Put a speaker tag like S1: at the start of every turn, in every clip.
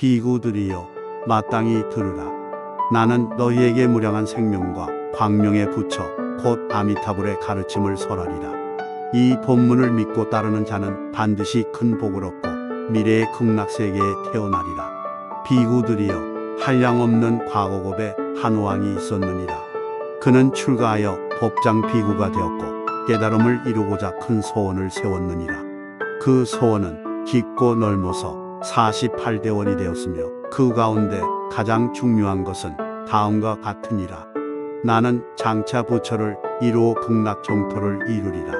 S1: 비구들이여 마땅히 들으라. 나는 너희에게 무량한 생명과 광명의 부처 곧 아미타불의 가르침을 설하리라. 이 본문을 믿고 따르는 자는 반드시 큰 복을 얻고 미래의 극락세계에 태어나리라. 비구들이여 한량없는 과거곱에 한 왕이 있었느니라. 그는 출가하여 법장 비구가 되었고 깨달음을 이루고자 큰 소원을 세웠느니라. 그 소원은 깊고 넓어서 48대원이 되었으며 그 가운데 가장 중요한 것은 다음과 같으니라. 나는 장차 부처를 이루어 극락 정토를 이루리라.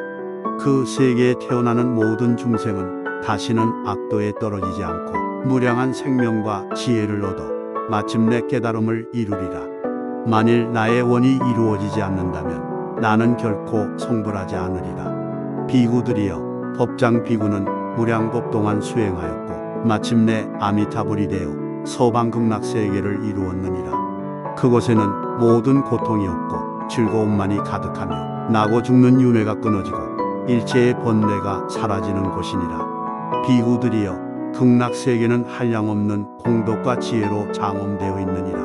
S1: 그 세계에 태어나는 모든 중생은 다시는 악도에 떨어지지 않고 무량한 생명과 지혜를 얻어 마침내 깨달음을 이루리라. 만일 나의 원이 이루어지지 않는다면 나는 결코 성불하지 않으리라. 비구들이여 법장 비구는 무량법 동안 수행하였고 마침내 아미타불이 되어 서방극락 세계를 이루었느니라. 그곳에는 모든 고통이 없고 즐거움만이 가득하며 나고 죽는 윤회가 끊어지고 일체의 번뇌가 사라지는 곳이니라. 비구들이여 극락 세계는 한량없는 공덕과 지혜로 장엄되어 있느니라.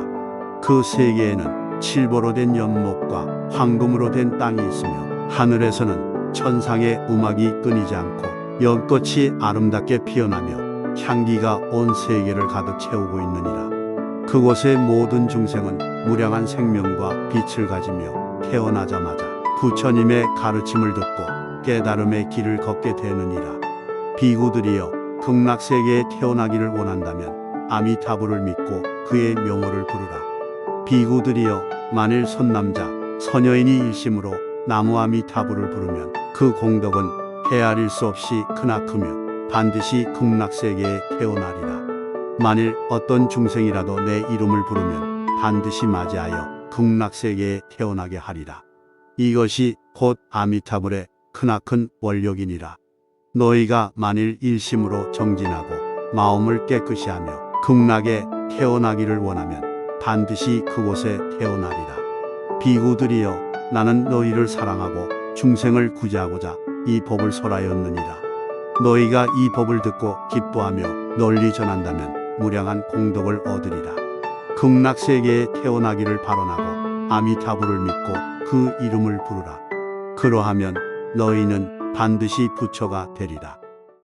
S1: 그 세계에는 칠보로 된 연못과 황금으로 된 땅이 있으며 하늘에서는 천상의 음악이 끊이지 않고 연꽃이 아름답게 피어나며 향기가 온 세계를 가득 채우고 있느니라. 그곳의 모든 중생은 무량한 생명과 빛을 가지며 태어나자마자 부처님의 가르침을 듣고 깨달음의 길을 걷게 되느니라. 비구들이여 극락세계에 태어나기를 원한다면 아미타불을 믿고 그의 명호를 부르라. 비구들이여 만일 선남자 선여인이 일심으로 나무 아미타불을 부르면 그 공덕은 헤아릴 수 없이 크나크며 반드시 극락세계에 태어나리라. 만일 어떤 중생이라도 내 이름을 부르면 반드시 맞이하여 극락세계에 태어나게 하리라. 이것이 곧 아미타불의 크나큰 원력이니라. 너희가 만일 일심으로 정진하고 마음을 깨끗이 하며 극락에 태어나기를 원하면 반드시 그곳에 태어나리라. 비구들이여 나는 너희를 사랑하고 중생을 구제하고자 이 법을 설하였느니라. 너희가 이 법을 듣고 기뻐하며 널리 전한다면 무량한 공덕을 얻으리라. 극락세계에 태어나기를 발언하고 아미타불을 믿고 그 이름을 부르라. 그러하면 너희는 반드시 부처가 되리라.